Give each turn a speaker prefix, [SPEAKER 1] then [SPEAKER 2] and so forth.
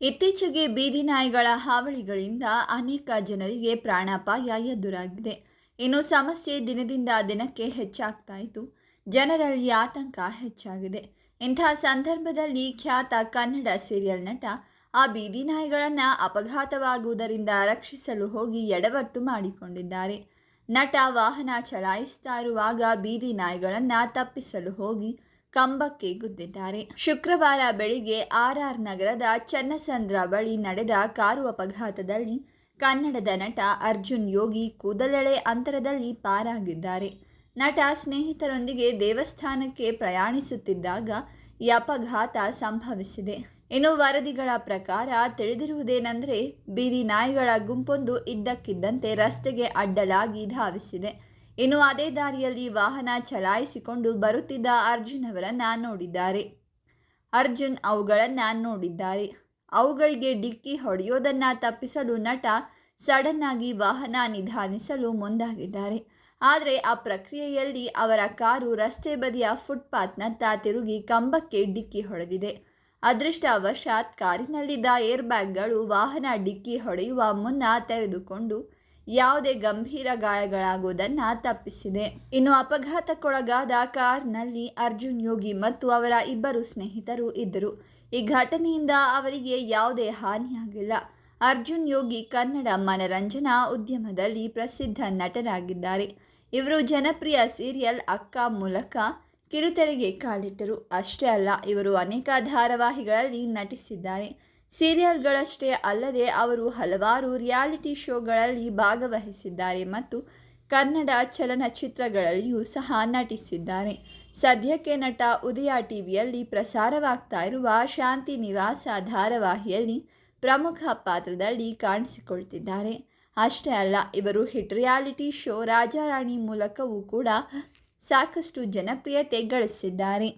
[SPEAKER 1] ಇತ್ತೀಚೆಗೆ ಬೀದಿ ನಾಯಿಗಳ ಹಾವಳಿಗಳಿಂದ ಅನೇಕ ಜನರಿಗೆ ಪ್ರಾಣಾಪಾಯ ಎದುರಾಗಿದೆ. ಇನ್ನು ಸಮಸ್ಯೆ ದಿನದಿಂದ ದಿನಕ್ಕೆ ಹೆಚ್ಚಾಗ್ತಾ ಇದ್ದು, ಜನರಲ್ಲಿ ಆತಂಕ ಹೆಚ್ಚಾಗಿದೆ. ಇಂಥ ಸಂದರ್ಭದಲ್ಲಿ ಖ್ಯಾತ ಕನ್ನಡ ಸೀರಿಯಲ್ ನಟ ಆ ಬೀದಿ ನಾಯಿಗಳನ್ನು ಅಪಘಾತವಾಗುವುದರಿಂದ ರಕ್ಷಿಸಲು ಹೋಗಿ ಎಡವಟ್ಟು ಮಾಡಿಕೊಂಡಿದ್ದಾರೆ. ನಟ ವಾಹನ ಚಲಾಯಿಸ್ತಾ ಇರುವಾಗ ಬೀದಿ ನಾಯಿಗಳನ್ನು ತಪ್ಪಿಸಲು ಹೋಗಿ ಕಂಬಕ್ಕೆ ಗುದ್ದಿದ್ದಾರೆ. ಶುಕ್ರವಾರ ಬೆಳಿಗ್ಗೆ ಆರ್ ಆರ್ ನಗರದ ಚನ್ನಸಂದ್ರ ಬಳಿ ನಡೆದ ಕಾರು ಅಪಘಾತದಲ್ಲಿ ಕನ್ನಡದ ನಟ ಅರ್ಜುನ್ ಯೋಗಿ ಕೂದಲೆಳೆ ಅಂತರದಲ್ಲಿ ಪಾರಾಗಿದ್ದಾರೆ. ನಟ ಸ್ನೇಹಿತರೊಂದಿಗೆ ದೇವಸ್ಥಾನಕ್ಕೆ ಪ್ರಯಾಣಿಸುತ್ತಿದ್ದಾಗ ಈ ಅಪಘಾತ ಸಂಭವಿಸಿದೆ. ಇನ್ನು ವರದಿಗಳ ಪ್ರಕಾರ ತಿಳಿದಿರುವುದೇನೆಂದರೆ, ಬೀದಿ ನಾಯಿಗಳ ಗುಂಪೊಂದು ಇದ್ದಕ್ಕಿದ್ದಂತೆ ರಸ್ತೆಗೆ ಅಡ್ಡಲಾಗಿ ಧಾವಿಸಿದೆ. ಇನ್ನು ಅದೇ ದಾರಿಯಲ್ಲಿ ವಾಹನ ಚಲಾಯಿಸಿಕೊಂಡು ಬರುತ್ತಿದ್ದ ಅರ್ಜುನ್ ಅವರನ್ನು ನೋಡಿದ್ದಾರೆ. ಅರ್ಜುನ್ ಅವುಗಳನ್ನು ನೋಡಿದ್ದಾರೆ. ಅವುಗಳಿಗೆ ಡಿಕ್ಕಿ ಹೊಡೆಯೋದನ್ನು ತಪ್ಪಿಸಲು ನಟ ಸಡನ್ ಆಗಿ ವಾಹನ ನಿಧಾನಿಸಲು ಮುಂದಾಗಿದ್ದಾರೆ. ಆದರೆ ಆ ಪ್ರಕ್ರಿಯೆಯಲ್ಲಿ ಅವರ ಕಾರು ರಸ್ತೆ ಬದಿಯ ಫುಟ್ಪಾತ್ನತ್ತ ತಿರುಗಿ ಕಂಬಕ್ಕೆ ಡಿಕ್ಕಿ ಹೊಡೆದಿದೆ. ಅದೃಷ್ಟವಶಾತ್ ಕಾರಿನಲ್ಲಿದ್ದ ಏರ್ಬ್ಯಾಗ್ಗಳು ವಾಹನ ಡಿಕ್ಕಿ ಹೊಡೆಯುವ ಮುನ್ನ ತೆರೆದುಕೊಂಡು ಯಾವುದೇ ಗಂಭೀರ ಗಾಯಗಳಾಗುವುದನ್ನು ತಪ್ಪಿಸಿದೆ. ಇನ್ನು ಅಪಘಾತಕ್ಕೊಳಗಾದ ಕಾರ್ನಲ್ಲಿ ಅರ್ಜುನ್, ಯೋಗಿ ಮತ್ತು ಅವರ ಇಬ್ಬರು ಸ್ನೇಹಿತರು ಇದ್ದರು. ಈ ಘಟನೆಯಿಂದ ಅವರಿಗೆ ಯಾವುದೇ ಹಾನಿಯಾಗಿಲ್ಲ. ಅರ್ಜುನ್, ಯೋಗಿ, ಕನ್ನಡ ಮನರಂಜನಾ ಉದ್ಯಮದಲ್ಲಿ ಪ್ರಸಿದ್ಧ ನಟರಾಗಿದ್ದಾರೆ. ಇವರು ಜನಪ್ರಿಯ ಸೀರಿಯಲ್ ಅಕ್ಕ ಮೂಲಕ ಕಿರುತೆರೆಗೆ ಕಾಲಿಟ್ಟರು. ಅಷ್ಟೇ ಅಲ್ಲ, ಇವರು ಅನೇಕ ಧಾರಾವಾಹಿಗಳಲ್ಲಿ ನಟಿಸಿದ್ದಾರೆ. ಸೀರಿಯಲ್ಗಳಷ್ಟೇ ಅಲ್ಲದೆ ಅವರು ಹಲವಾರು ರಿಯಾಲಿಟಿ ಶೋಗಳಲ್ಲಿ ಭಾಗವಹಿಸಿದ್ದಾರೆ ಮತ್ತು ಕನ್ನಡ ಚಲನಚಿತ್ರಗಳಲ್ಲಿಯೂ ಸಹ ನಟಿಸಿದ್ದಾರೆ. ಸದ್ಯಕ್ಕೆ ನಟ ಉದಯ ಟಿವಿಯಲ್ಲಿ ಪ್ರಸಾರವಾಗ್ತಾ ಇರುವ ಶಾಂತಿ ನಿವಾಸ ಧಾರಾವಾಹಿಯಲ್ಲಿ ಪ್ರಮುಖ ಪಾತ್ರದಲ್ಲಿ ಕಾಣಿಸಿಕೊಳ್ತಿದ್ದಾರೆ. ಅಷ್ಟೇ ಅಲ್ಲ, ಇವರು ಹಿಟ್ ರಿಯಾಲಿಟಿ ಶೋ ರಾಜಾರಾಣಿ ಮೂಲಕವೂ ಕೂಡ ಸಾಕಷ್ಟು ಜನಪ್ರಿಯತೆ ಗಳಿಸಿದ್ದಾರೆ.